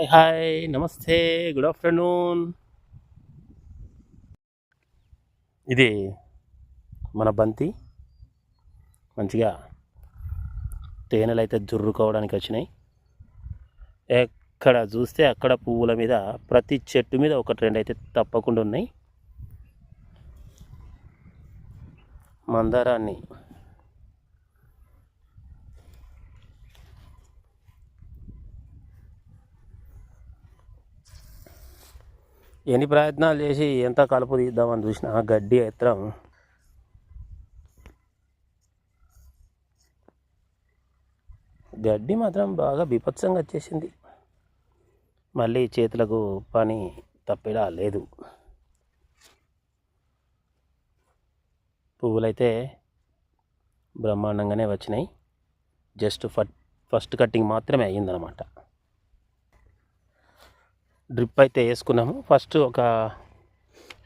Hi hi నమస్తే good afternoon. ఇది మన బంతి. మంచిగా తేనెలు అయితే జుర్రుకోవడానికి వచ్చినాయి. ఎక్కడ చూస్తే అక్కడ పువ్వుల మీద ప్రతి చెట్టు మీద ఒక ట్రెండ్ అయితే తప్పకుండా ఉన్నాయి. మందారాన్ని ఎన్ని ప్రయత్నాలు చేసి ఎంత కలుపు తీద్దామని చూసినా గడ్డి ఎత్తడం గడ్డి మాత్రం బాగా బీభత్సంగా వచ్చేసింది. మళ్ళీ చేతులకు పని తప్పేలా లేదు. పువ్వులైతే బ్రహ్మాండంగానే వచ్చినాయి. జస్ట్ ఫట్ ఫస్ట్ కటింగ్ మాత్రమే అయ్యిందనమాట డ్రిప్ అయితే వేసుకున్నాము. ఫస్ట్ ఒక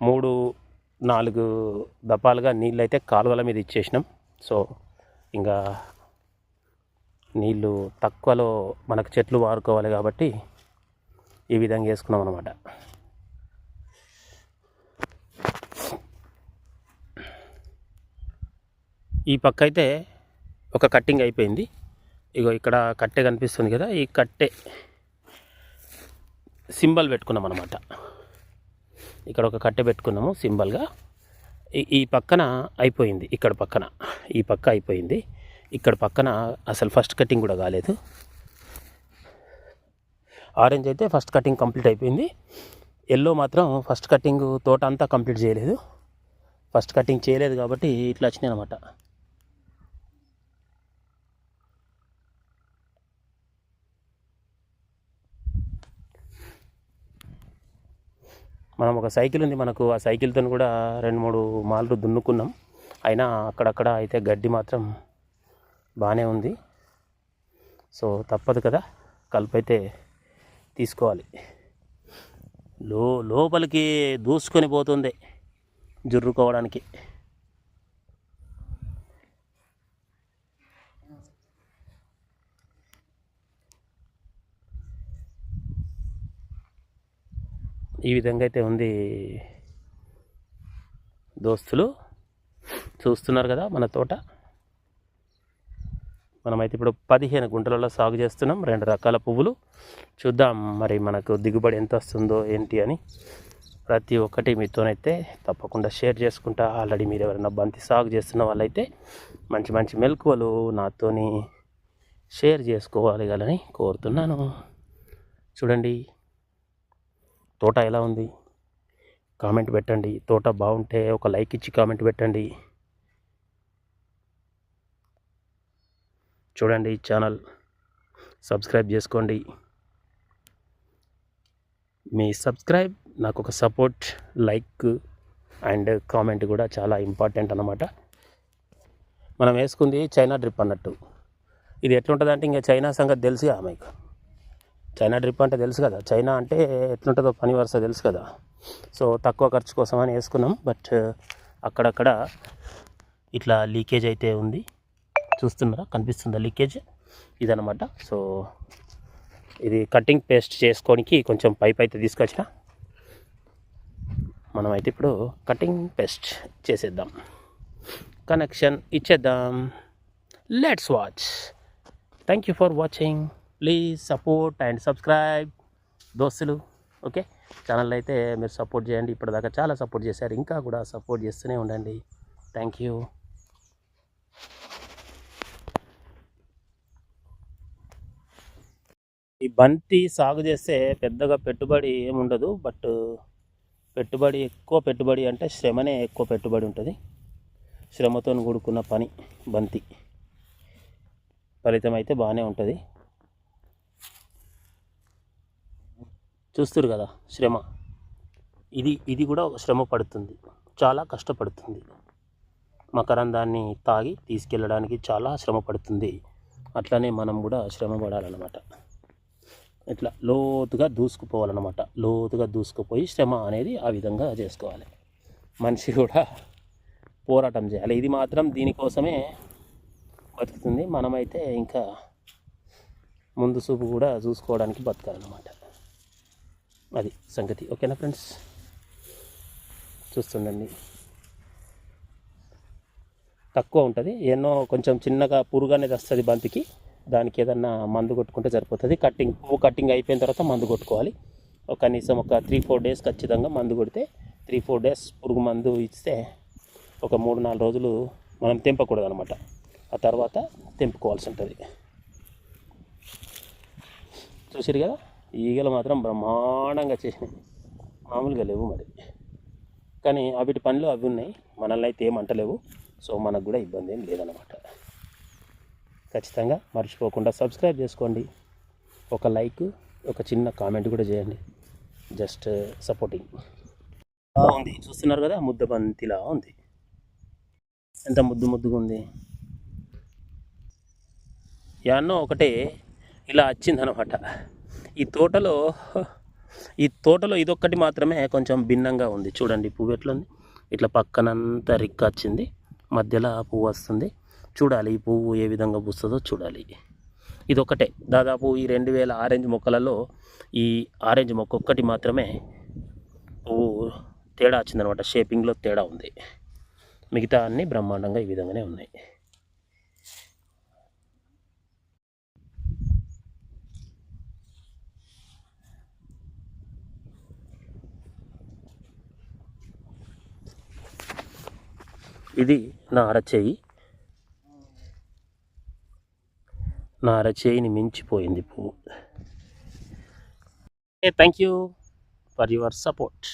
మూడు నాలుగు దపాలుగా నీళ్ళు అయితే కాలువల మీద ఇచ్చేసినాం. సో ఇంకా నీళ్ళు తక్కువలో మనకు చెట్లు వారుకోవాలి కాబట్టి ఈ విధంగా వేసుకున్నాం అనమాట ఈ పక్క అయితే ఒక కట్టింగ్ అయిపోయింది. ఇగో ఇక్కడ కట్టె కనిపిస్తుంది కదా ఈ కట్టె సింబల్ పెట్టుకున్నాం అనమాట ఇక్కడ ఒక కట్టె పెట్టుకున్నాము సింబల్గా ఈ- ఈ పక్కన అయిపోయింది ఇక్కడ పక్కన. ఈ పక్క అయిపోయింది ఇక్కడ పక్కన అసలు ఫస్ట్ కటింగ్ కూడా కాలేదు. ఆరెంజ్ అయితే ఫస్ట్ కటింగ్ కంప్లీట్ అయిపోయింది. ఎల్లో మాత్రం ఫస్ట్ కటింగ్ తోట అంతా కంప్లీట్ చేయలేదు. ఫస్ట్ కటింగ్ చేయలేదు కాబట్టి ఇట్లా వచ్చినాయి అనమాట మనం ఒక సైకిల్ ఉంది మనకు ఆ సైకిల్తో కూడా రెండు మూడు మాలు దున్నుకున్నాం. అయినా అక్కడక్కడ అయితే గడ్డి మాత్రం బాగానే ఉంది. సో తప్పదు కదా కలుపు అయితే తీసుకోవాలి. లో లోపలికి దూసుకొని పోతుంది జుర్రుకోవడానికి. ఈ విధంగా అయితే ఉంది దోస్తులు. చూస్తున్నారు కదా మన తోట. మనమైతే ఇప్పుడు పదిహేను గుంటలలో సాగు చేస్తున్నాం. రెండు రకాల పువ్వులు. చూద్దాం మరి మనకు దిగుబడి ఎంత వస్తుందో ఏంటి అని ప్రతి ఒక్కటి మీతోనైతే తప్పకుండా షేర్ చేసుకుంటా. ఆల్రెడీ మీరు ఎవరైనా బంతి సాగు చేస్తున్న వాళ్ళైతే మంచి మంచి మెలకువలు నాతోని షేర్ చేసుకోవాలి గలని కోరుతున్నాను. చూడండి. తోట ఎలా ఉంది? కామెంట్ పెట్టండి. తోట బాగుంటే ఒక లైక్ ఇచ్చి కామెంట్ పెట్టండి. చూడండి ఛానల్. సబ్స్క్రైబ్ చేసుకోండి. మీ సబ్స్క్రైబ్ నాకు ఒక సపోర్ట్ లైక్ అండ్ కామెంట్ కూడా చాలా ఇంపార్టెంట్ అన్నమాట. మనం వేసుకుంది చైనా డ్రిప్ అన్నట్టు. ఇది ఎట్లుంటుందంటే ఇంకా చైనా సంగతి తెలిసి ఆమెకు చైనా డ్రిప్ అంటే తెలుసు కదా. చైనా అంటే ఎట్లుంటుందో పని వరుస తెలుసు కదా. సో తక్కువ ఖర్చు కోసం అని వేసుకున్నాం. బట్ అక్కడక్కడ ఇట్లా లీకేజ్ అయితే ఉంది. చూస్తున్నారా? కనిపిస్తుందా లీకేజ్? ఇదనమాట సో ఇది కటింగ్ పేస్ట్ చేసుకోనికి కొంచెం పైప్ అయితే తీసుకొచ్చిన. మనమైతే ఇప్పుడు కటింగ్ పేస్ట్ చేసేద్దాం. కనెక్షన్ ఇచ్చేద్దాం. Let's watch. Thank you for watching. Please support and subscribe దోస్తులు ఓకే? ఛానల్ అయితే మీరు సపోర్ట్ చేయండి. ఇప్పటిదాకా చాలా సపోర్ట్ చేశారు. ఇంకా కూడా సపోర్ట్ చేస్తూనే ఉండండి. Thank you. ఈ బంతి సాగు చేస్తే పెద్దగా పెట్టుబడి ఏముండదు. బట్ పెట్టుబడి ఎక్కువ పెట్టుబడి అంటే శ్రమనే ఎక్కువ పెట్టుబడి ఉంటుంది. శ్రమతో కూడుకున్న పని బంతి. ఫలితం అయితే బాగానే ఉంటుంది. చూస్తారు కదా శ్రమ. ఇది ఇది కూడా శ్రమ పడుతుంది. చాలా కష్టపడుతుంది. మకరందాన్ని తాగి తీసుకెళ్ళడానికి చాలా శ్రమ పడుతుంది. అట్లనే మనం కూడా శ్రమ పడాలన్నమాట. ఇట్లా లోతుగా దూసుకుపోవాలన్నమాట. లోతుగా దూసుకుపోయి శ్రమ అనేది ఆ విధంగా చేసుకోవాలి. మనిషి కూడా పోరాటం చేయాలి. ఇది మాత్రం దీనికోసమే బతుకుతుంది. మనమైతే ఇంకా ముందు చూపు కూడా చూసుకోవడానికి బతకాలన్నమాట. అది సంగతి. ఓకేనా ఫ్రెండ్స్? చూస్తుండండి. తక్కువ ఉంటుంది. ఎన్నో కొంచెం చిన్నగా పురుగు అనేది వస్తుంది బంతికి. దానికి ఏదన్నా మందు కొట్టుకుంటే సరిపోతుంది. కట్టింగ్ పువ్వు కట్టింగ్ అయిపోయిన తర్వాత మందు కొట్టుకోవాలి. ఒక కనీసం ఒక త్రీ ఫోర్ డేస్ ఖచ్చితంగా మందు కొడితే త్రీ ఫోర్ డేస్ పురుగు మందు ఇస్తే ఒక మూడు నాలుగు రోజులు మనం తెంపకూడదు అనమాట ఆ తర్వాత తెంపుకోవాల్సి ఉంటుంది. చూసిరు కదా? ఈగలు మాత్రం బ్రహ్మాండంగా చేసినాయి. మామూలుగా లేవు మరి. కానీ అవిటి పనులు అవి ఉన్నాయి. మనల్ని అయితే ఏమంటలేవు సో మనకు కూడా ఇబ్బంది ఏం లేదనమాట ఖచ్చితంగా మర్చిపోకుండా సబ్స్క్రైబ్ చేసుకోండి. ఒక లైక్ ఒక చిన్న కామెంట్ కూడా చేయండి. Just supporting. ఉంది. చూస్తున్నారు కదా ముద్ద బంతిలా ఉంది. ఎంత ముద్దు ముద్దుగా ఉంది. యాన్నో ఒకటే ఇలా వచ్చిందనమాట ఈ తోటలో ఈ తోటలో ఇదొక్కటి మాత్రమే కొంచెం భిన్నంగా ఉంది. చూడండి పువ్వు ఎట్లుంది? ఇట్లా పక్కనంతా రిక్క వచ్చింది. మధ్యలో ఆ పువ్వు వస్తుంది. చూడాలి ఈ పువ్వు ఏ విధంగా పూస్తుందో చూడాలి. ఇదొక్కటే. దాదాపు ఈ రెండు వేల ఆరెంజ్ మొక్కలలో ఈ ఆరెంజ్ మొక్క ఒక్కటి మాత్రమే పువ్వు తేడా వచ్చిందనమాట. షేపింగ్లో తేడా ఉంది. మిగతా అన్నీ బ్రహ్మాండంగా ఈ విధంగానే ఉన్నాయి. ఇది నా అరచేయి. నా అరచేయిని మించిపోయింది పువ్వు. Thank you for your support